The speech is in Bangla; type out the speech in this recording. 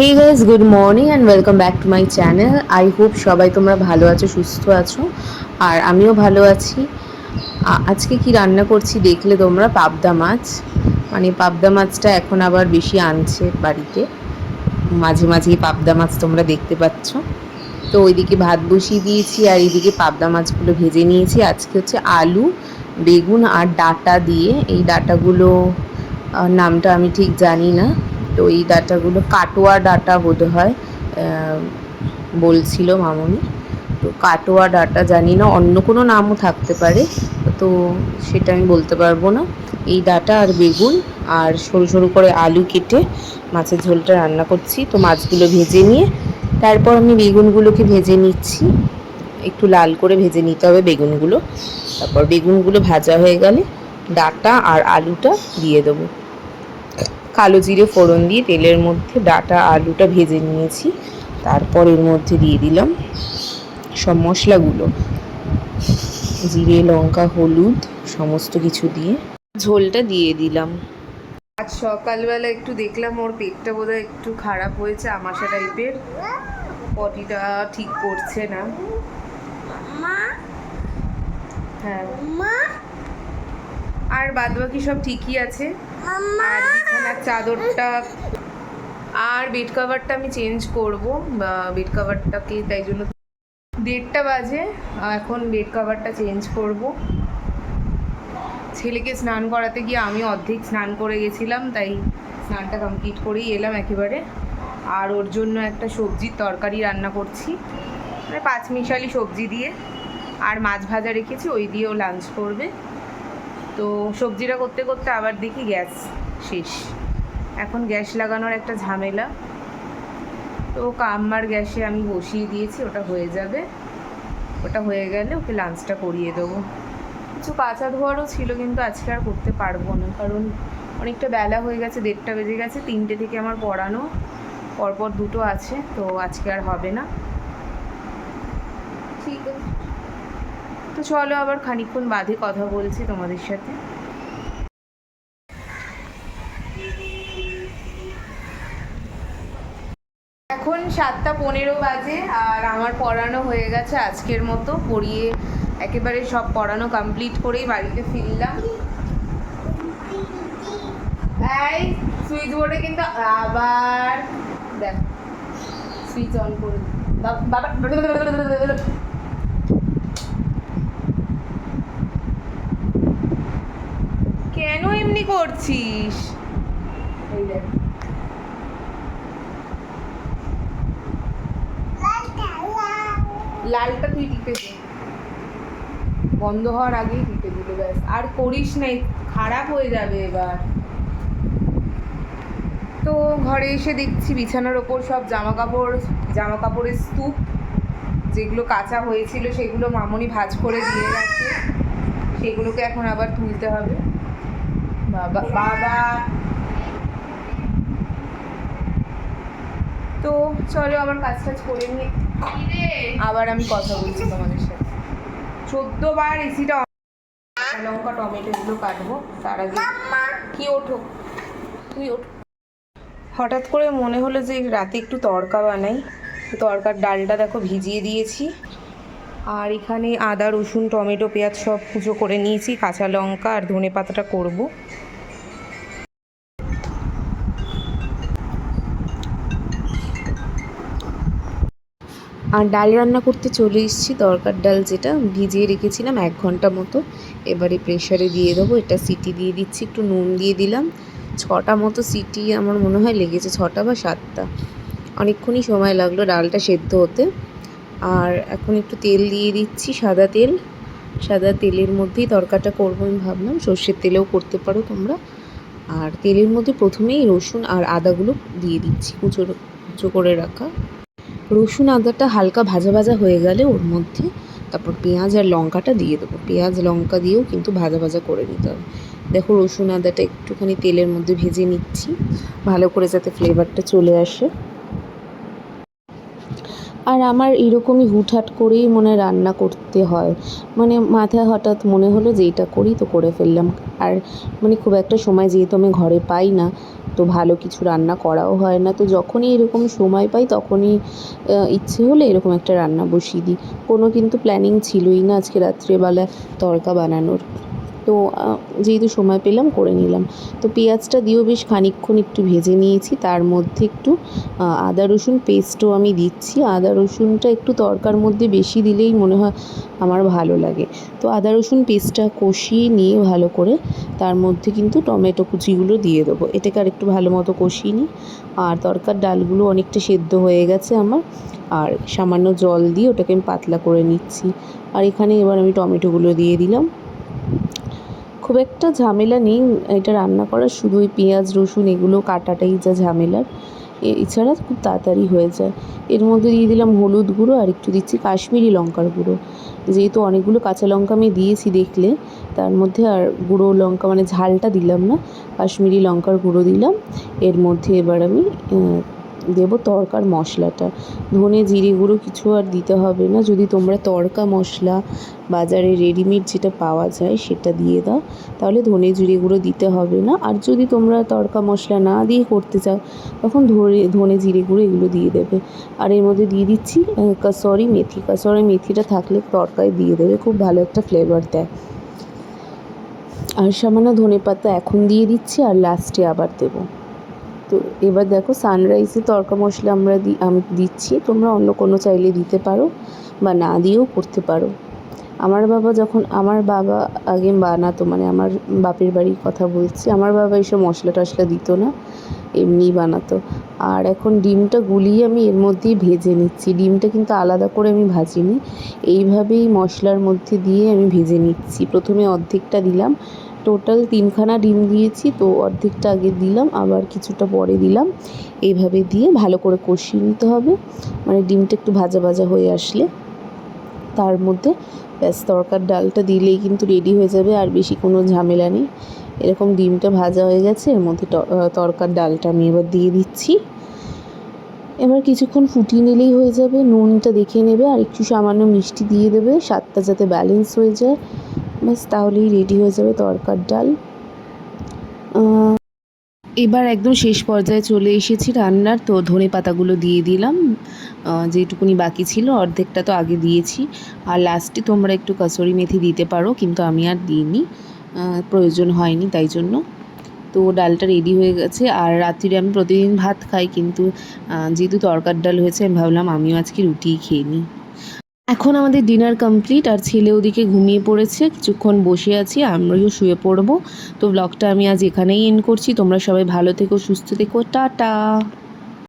Hey guys good morning and welcome back to my channel I hope সবাই তোমরা ভালো আছো, সুস্থ আছো, আর আমিও ভালো আছি। আজকে কি রান্না করছি দেখলে তোমরা? পাবদা মাছ। মানে পাবদা মাছটা এখন আবার বেশি আনছে বাড়িতে। মাঝে মাঝেই পাবদা মাছ তোমরা দেখতে পাচ্ছ। তো ওইদিকে ভাত বসিয়ে দিয়েছি আর এইদিকে পাবদা মাছগুলো ভেজে নিয়েছি। আজকে হচ্ছে আলু, বেগুন আর ডাটা দিয়ে। এই ডাটাগুলো নামটা আমি ঠিক জানি না। তো এই ডাটাগুলো কাটোয়া ডাটা বোধ হয় বলছিল মামনি। তো কাটোয়া ডাটা জানি না, অন্য কোনো নামও থাকতে পারে, তো সেটা আমি বলতে পারব না। এই ডাটা আর বেগুন আর সরু সরু করে আলু কেটে মাছের ঝোলটা রান্না করছি, তো মাছগুলো ভেজে নিয়ে তারপর আমি বেগুনগুলোকে ভেজে নিচ্ছি। একটু লাল করে ভেজে নিতে হবে বেগুনগুলো। তারপর বেগুনগুলো ভাজা হয়ে গেলে ডাটা আর আলুটা দিয়ে দেবো। কালো জিরে ফোড়ন দিয়ে তেলের মধ্যে ডাটা আলুটা ভেজে নিয়েছি। তারপর এর মধ্যে দিয়ে দিলাম সব মশলাগুলো। জিরে লঙ্কা হলুদ সমস্ত কিছু দিয়ে ঝোলটা দিয়ে দিলাম। আজ সকালবেলা একটু দেখলাম ওর পেটটা বোধহয় একটু খারাপ হয়েছে আমাশা টাইপের। পটিটা ঠিক করছে না। হ্যাঁ। মা? আর বাদ বাকি সব ঠিকই আছে। আর বিছানার চাদরটা আর বেড কাভারটা আমি চেঞ্জ করব। বেড কাভারটাকে তাই জন্য দেড়টা বাজে। এখন বেড কাভারটা চেঞ্জ করব। ছেলেকে স্নান করাতে গিয়ে আমি অর্ধেক স্নান করে গেছিলাম তাই স্নানটা কমপ্লিট করেই এলাম একেবারে। আর ওর জন্য একটা সবজির তরকারি রান্না করছি। মানে পাঁচ মিশালি সবজি দিয়ে। আর মাছ ভাজা রেখেছি ওই দিয়েও লাঞ্চ করবে। তো সবজিটা করতে করতে আবার দেখি গ্যাস শেষ। এখন গ্যাস লাগানোর একটা ঝামেলা। তো কাম্মার গ্যাসে আমি বসিয়ে দিয়েছি, ওটা হয়ে যাবে। ওটা হয়ে গেলে ওকে লাঞ্চটা করিয়ে দেবো। কিছু কাঁচা ধোয়ারও ছিল, কিন্তু আজকে আর করতে পারব না, কারণ অনেকটা বেলা হয়ে গেছে, দেড়টা বেজে গেছে, তিনটে থেকে আমার পড়ানো। পরপর দুটো আছে, তো আজকে আর হবে না ঠিক আছে তো চলো আবার খানিকক্ষণ বাদে কথা বলছি তোমাদের সাথে এখন সাতটা পনেরো বাজে আর আমার পড়ানো হয়ে গেছে আজকের মতো পড়িয়ে একেবারে সব পড়ানো কমপ্লিট করেই বাড়িতে ফিরলাম এই সুইচ বোর্ডে কিন্তু আবার দেখ সুইচ অন করে বাবা এমনি করছিস? লালটা তুই টিপে বন্ধ হওয়ার আগেই টিপে দিলে, ব্যাস। আর করিস নাই খারাপ হয়ে যাবে এবার। তো ঘরে এসে দেখছি বিছানার ওপর সব জামা কাপড় জামা কাপড়ের স্তূপ, যেগুলো কাঁচা হয়েছিল সেগুলো মামনি ভাজ করে দিয়ে গেছে। সেগুলোকে এখন আবার তুলতে হবে। বাবা বাবা। তো চলো আবার কাজ টাজ করে? নিয়ে আবার আমি কথা বলছি তোমাদের সাথে। চোদ্দ বার এসিটা লঙ্কা টমেটো এগুলো কাটবো তার আগে কি ওঠো? তুই ওঠো। হঠাৎ করে মনে হলো যে রাতে একটু তড়কা বানাই। তড়কার ডালটা দেখো ভিজিয়ে দিয়েছি। আর এখানে আদা, রসুন, টমেটো, পেঁয়াজ সব পুজো করে নিয়েছি, কাঁচা লঙ্কা আর ধনে পাতাটা করব। আর ডাল রান্না করতে চলে এসেছি দরকার ডাল যেটা ভিজিয়ে রেখেছিলাম এক ঘণ্টা মতো। এবারে প্রেশারে দিয়ে দেবো, এটা সিটি দিয়ে দিচ্ছি, একটু নুন দিয়ে দিলাম। ছটা মতো সিটি আমার মনে হয় লেগেছে, ছটা বা সাতটা। অনেকক্ষণই সময় লাগল ডালটা সেদ্ধ হতে। আর এখন একটু তেল দিয়ে দিচ্ছি, সাদা তেল। সাদা তেলের মধ্যেই তরকাটা করব আমি ভাবলাম। সর্ষের তেলেও করতে পারো তোমরা। আর তেলের মধ্যে প্রথমেই রসুন আর আদাগুলো দিয়ে দিচ্ছি, কুচো কুচো করে রাখা। রসুন আদাটা হালকা ভাজা ভাজা হয়ে গেলে ওর মধ্যে তারপর পেঁয়াজ আর লঙ্কাটা দিয়ে দেবো। পেঁয়াজ, লঙ্কা দিয়েও কিন্তু ভাজা ভাজা করে নিতে হবে। দেখো রসুন আদাটা একটুখানি তেলের মধ্যে ভেজে নিচ্ছি, ভালো করে যাতে ফ্লেভারটা চলে আসে। আর আমার এরকমই হুটহাট করেই মনে রান্না করতে হয়। মানে মাথায় হঠাৎ মনে হলো যে এটা করি তো করে ফেললাম। আর মানে খুব একটা সময় যেহেতু আমি ঘরে পাই না, তো ভালো কিছু রান্না করাও হয় না। তো যখনই এরকম সময় পাই তখনই ইচ্ছে হলে এরকম একটা রান্না বসিয়ে দিই। কোনো কিন্তু প্ল্যানিং ছিলই না আজকে রাত্রেবেলায় তড়কা বানানোর। তো যেহেতু সময় পেলাম করে নিলাম। তো পেঁয়াজটা দিয়েও বেশ খানিকক্ষণ একটু ভেজে নিয়েছি। তার মধ্যে একটু আদা, রসুন পেস্টও আমি দিচ্ছি। আদা, রসুনটা একটু তরকার মধ্যে বেশি দিলেই মনে হয় আমার ভালো লাগে। তো আদা, রসুন পেস্টটা কষিয়ে নিয়ে ভালো করে তার মধ্যে কিন্তু টমেটো কুচিগুলো দিয়ে দেবো। এটাকে আর একটু ভালো মতো কষিয়ে নিই। আর তরকার ডালগুলো অনেকটা সেদ্ধ হয়ে গেছে আমার। আর সামান্য জল দিয়ে ওটাকে আমি পাতলা করে নিচ্ছি। আর এখানে এবার আমি টমেটোগুলো দিয়ে দিলাম। খুব একটা ঝামেলা নেই। এটা রান্না করার শুধু ওই পেঁয়াজ, রসুন এগুলো কাটাটাই যা ঝামেলার। এছাড়া খুব তাড়াতাড়ি হয়ে যায়। এর মধ্যে দিয়ে দিলাম হলুদ গুঁড়ো আর একটু দিচ্ছি কাশ্মীরি লঙ্কার গুঁড়ো। যেহেতু অনেকগুলো কাঁচা লঙ্কা আমি দিয়েছি দেখলে, তার মধ্যে আর গুঁড়ো লঙ্কা মানে ঝালটা দিলাম না, কাশ্মীরি লঙ্কার গুঁড়ো দিলাম। এর মধ্যে এবার আমি দেবো তরকার মশলাটা। ধনে জিরে গুঁড়ো কিছু আর দিতে হবে না। যদি তোমরা তরকা মশলা, বাজারে রেডিমেড যেটা পাওয়া যায় সেটা দিয়ে দাও। তাহলে ধনে জিরে গুঁড়ো দিতে হবে না। আর যদি তোমরা তরকা মশলা না দিয়ে করতে চাও, তখন ধরে, ধনে জিরে গুঁড়ো এগুলো দিয়ে দেবে। আর এর মধ্যে দিয়ে দিচ্ছি কাসরি মেথি। কাসরি মেথিটা থাকলে তরকায় দিয়ে দেবে। খুব ভালো একটা ফ্লেভার দেয়। আর সামান্য ধনে পাতা এখন দিয়ে দিচ্ছি আর লাস্টে আবার দেবো। তো এবার দেখো সানরাইসে তড়কা মশলা আমরা দি, আমি দিচ্ছি। তোমরা অন্য কোনো চাইলে দিতে পারো বা না দিয়েও করতে পারো। আমার বাবা যখন, আমার বাবা আগে বানাতো মানে আমার বাপের বাড়ির কথা বলছি, আমার বাবা এসব মশলা টশলা দিত না এমনিই বানাতো। আর এখন ডিমটা গুলিয়ে আমি এর মধ্যেই ভেজে নিচ্ছি। ডিমটা কিন্তু আলাদা করে আমি ভাজিনি। এইভাবেই মশলার মধ্যে দিয়ে আমি ভেজে নিচ্ছি। প্রথমে অর্ধেকটা দিলাম। টোটাল তিনখানা ডিম দিয়েছি, তো অর্ধেকটা আগে দিলাম, আবার কিছুটা পরে দিলাম। এইভাবে দিয়ে ভালো করে কষিয়ে নিতে হবে। মানে ডিমটা একটু ভাজা ভাজা হয়ে আসলে তার মধ্যে ব্যাস তরকার ডালটা দিলেই কিন্তু রেডি হয়ে যাবে, আর বেশি কোনো ঝামেলা নেই। এরকম ডিমটা ভাজা হয়ে গেছে, এর মধ্যে তরকার ডালটা আমি এবার দিয়ে দিচ্ছি। এবার কিছুক্ষণ ফুটিয়ে নিলেই হয়ে যাবে, নুনটা দেখে নেবে, আর একটু সামান্য মিষ্টি দিয়ে দেবে, স্বাদটা যাতে ব্যালেন্স হয়ে যায়। ব্যাস তাহলেই রেডি হয়ে যাবে তরকার ডাল। এবার একদম শেষ পর্যায়ে চলে এসেছি রান্নার। তো ধনে পাতাগুলো দিয়ে দিলাম। যেটুকুনি বাকি ছিল, অর্ধেকটা তো আগে দিয়েছি। আর লাস্টে তোমরা একটু কাসুরি মেথি দিতে পারো, কিন্তু আমি আর দিইনি। প্রয়োজন হয়নি, তাই জন্য। তো ডালটা রেডি হয়ে গেছে। আর রাত্রিরে আমি প্রতিদিন ভাত খাই, কিন্তু যেহেতু তরকার ডাল হয়েছে, আমি ভাবলাম আমিও আজকে রুটিই খেয়ে নিই। এখন আমাদের ডিনার কমপ্লিট আর ছেলে ওদিকে ঘুমিয়ে পড়েছে। কিছুক্ষণ বসে আছি, আমরাও শুয়ে পড়ব। তো ব্লগটা আমি আজ এখানেই এন্ড করছি। তোমরা সবাই ভালো থেকো, সুস্থ থেকো। টাটা!